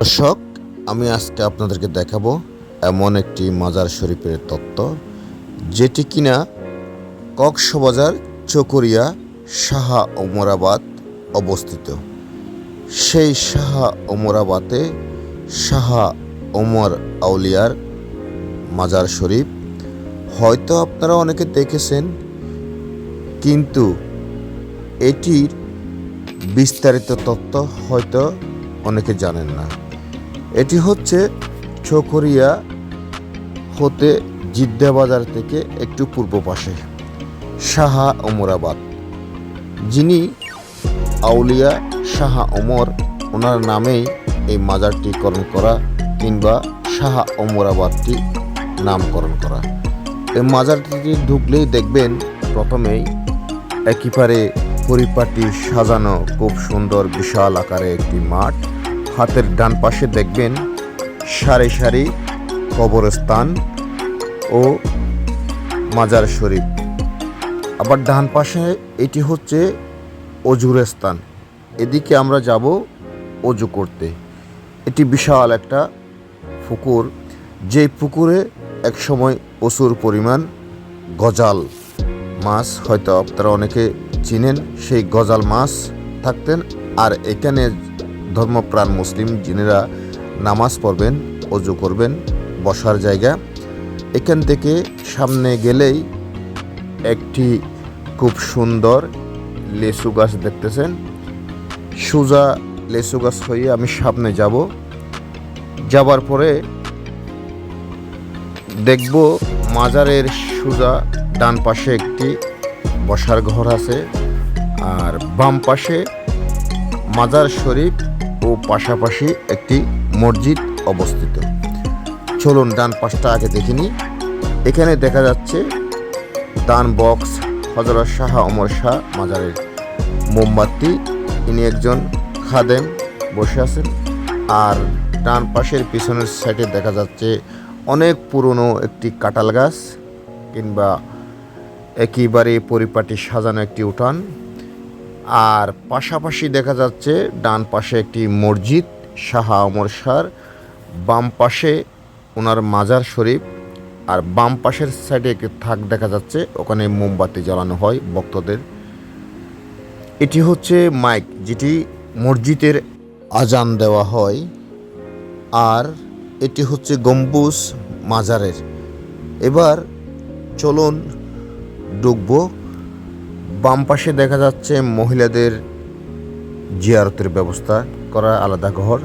দর্শক, আমি আজকে আপনাদেরকে দেখাবো এমন একটি মাজার শরীফের তত্ত্ব, যেটি কিনা কক্সবাজার চকরিয়া শাহা ওমরাবাদ অবস্থিত। সেই শাহা ওমরাবাদে শাহা ওমর আউলিয়ার মাজার শরীফ, হয়তো আপনারা অনেকে দেখেছেন, কিন্তু এটির বিস্তারিত তথ্য হয়তো অনেকে জানেন না। এটি হচ্ছে ছকরিয়া হতে জিদ্দা বাজার থেকে একটু পূর্ব পাশে, শাহা ওমরাবাদ যিনি আউলিয়া শাহা ওমর ওনার নামেই এই মাজারটিকরণ করা কিংবা শাহা ওমরাবাদটি নামকরণ করা। এই মাজারটি ঢুকলেই দেখবেন প্রথমেই একেবারে পরিপাটি, সাজানো, খুব সুন্দর, বিশাল আকারে একটি মাঠ। হাতের ডান পাশে দেখবেন সারি সারি কবরস্থান ও মাজার শরীফ। আবার ডান পাশে এটি হচ্ছে অজুর স্থান। এদিকে আমরা যাব অজু করতে। এটি বিশাল একটা পুকুর। যে পুকুরে একসময় প্রচুর পরিমাণ গজাল মাছ, হয়তো আপনারা অনেকে চিনেন, সেই গজাল মাছ থাকতেন। আর এখানে ধর্মপ্রাণ মুসলিম যিনিরা নামাজ পড়বেন, অজু করবেন, বসার জায়গা। এখান থেকে সামনে গেলেই একটি খুব সুন্দর লেসু গাছ দেখতেছেন। সোজা লেসু গাছ হয়ে আমি সামনে যাব। যাবার পরে দেখব মাজারের সোজা ডান পাশে একটি বসার ঘর আছে, আর বাম পাশে মাজার শরীফ ও পাশাপাশি একটি মসজিদ অবস্থিত। চলুন ডান পাশটা আগে দেখিনি এখানে দেখা যাচ্ছে দান বক্স হজরত শাহ অমর শাহ মাজারের মোমবাতি। ইনি একজন খাদেম বসে আছেন। আর ডান পাশের পিছনের সাইডে দেখা যাচ্ছে অনেক পুরনো একটি কাঁঠাল গাছ কিংবা একেবারে পরিপাটি সাজানো একটি উঠান। আর পাশাপাশি দেখা যাচ্ছে ডান পাশে একটি মসজিদ, শাহ অমর শাহর, বাম পাশে ওনার মাজার শরীফ আর বাম পাশের সাইডে একটি থাক দেখা যাচ্ছে, ওখানে মোমবাতি জ্বালানো হয় ভক্তদের। এটি হচ্ছে মাইক যেটি মসজিদের আজান দেওয়া হয় আর এটি হচ্ছে গম্বুজ মাজারের। এবার চলুন ডুববো বাম পাশে দেখা যাচ্ছে মহিলাদের জিয়ারতের ব্যবস্থা করা আলাদা ঘর।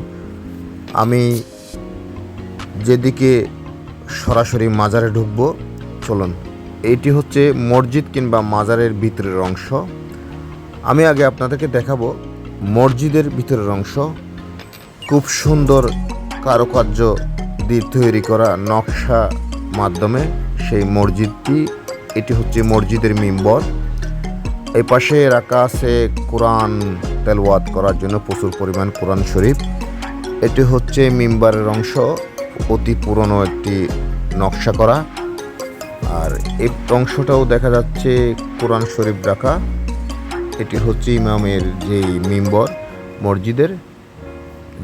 আমি যেদিকে সরাসরি মাজারে ঢুকবো, চলুন, এটি হচ্ছে মসজিদ কিংবা মাজারের ভিতরের অংশ। আমি আগে আপনাদেরকে দেখাবো মসজিদের ভিতরের অংশ। খুব সুন্দর কারুকার্য দিয়ে তৈরি করা নকশা মাধ্যমে সেই মসজিদটি। এটি হচ্ছে মসজিদের মিম্বর। এই পাশে রাখা আছে কোরআন তেলওয়াত করার জন্য প্রচুর পরিমাণ কোরআন শরীফ। এটি হচ্ছে মিম্বারের অংশ, অতি পুরনো একটি নকশা করা। আর এই অংশটাও দেখা যাচ্ছে কোরআন শরীফ রাখা। এটি হচ্ছে ইমামের যেই মিম্বর, মসজিদের,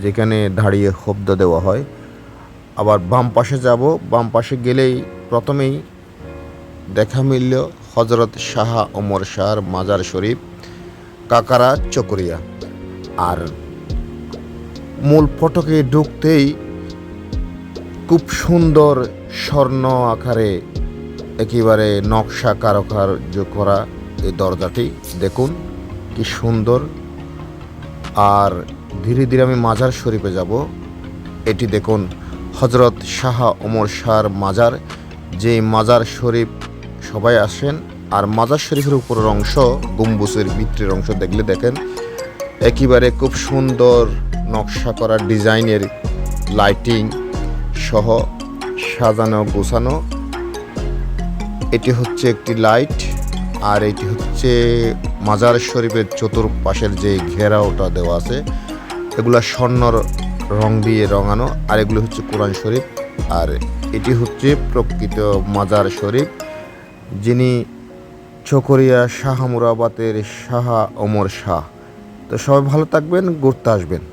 যেখানে দাঁড়িয়ে শব্দ দেওয়া হয়। আবার বাম পাশে যাব, বাম পাশে গেলেই প্রথমেই দেখা মিলল হজরত শাহ ওমর শাহর মাজার শরীফ, কাকারা, চকরিয়া। আর মূল ফটকে ঢুকতেই খুব সুন্দর স্বর্ণ আকারে একেবারে নকশা কারুকার্য করা এই দরজাটি। দেখুন, কি সুন্দর। আর ধীরে ধীরে আমি মাজার শরীফে যাব। এটি দেখুন হজরত শাহ ওমর শাহর মাজার যে মাজার শরীফ সবাই আসেন। আর মাজার শরীফের উপরের অংশ, গম্বুজের ভিতরের অংশ দেখলে দেখেন, একেবারে খুব সুন্দর নকশা করা ডিজাইনের লাইটিং সহ সাজানো, গোছানো। এটি হচ্ছে একটি লাইট, আর এটি হচ্ছে মাজার শরীফের চতুর্পাশের যে ঘেরাওটা দেওয়া আছে, এগুলা স্বর্ণর রং দিয়ে রঙানো, আর এগুলো হচ্ছে কোরআন শরীফ। আর এটি হচ্ছে প্রকৃত মাজার শরীফ। যিনি শাহ মুরাবাতের শাহ ওমর শাহ। তো সবাই ভালো থাকবেন ঘুরতে আসবেন।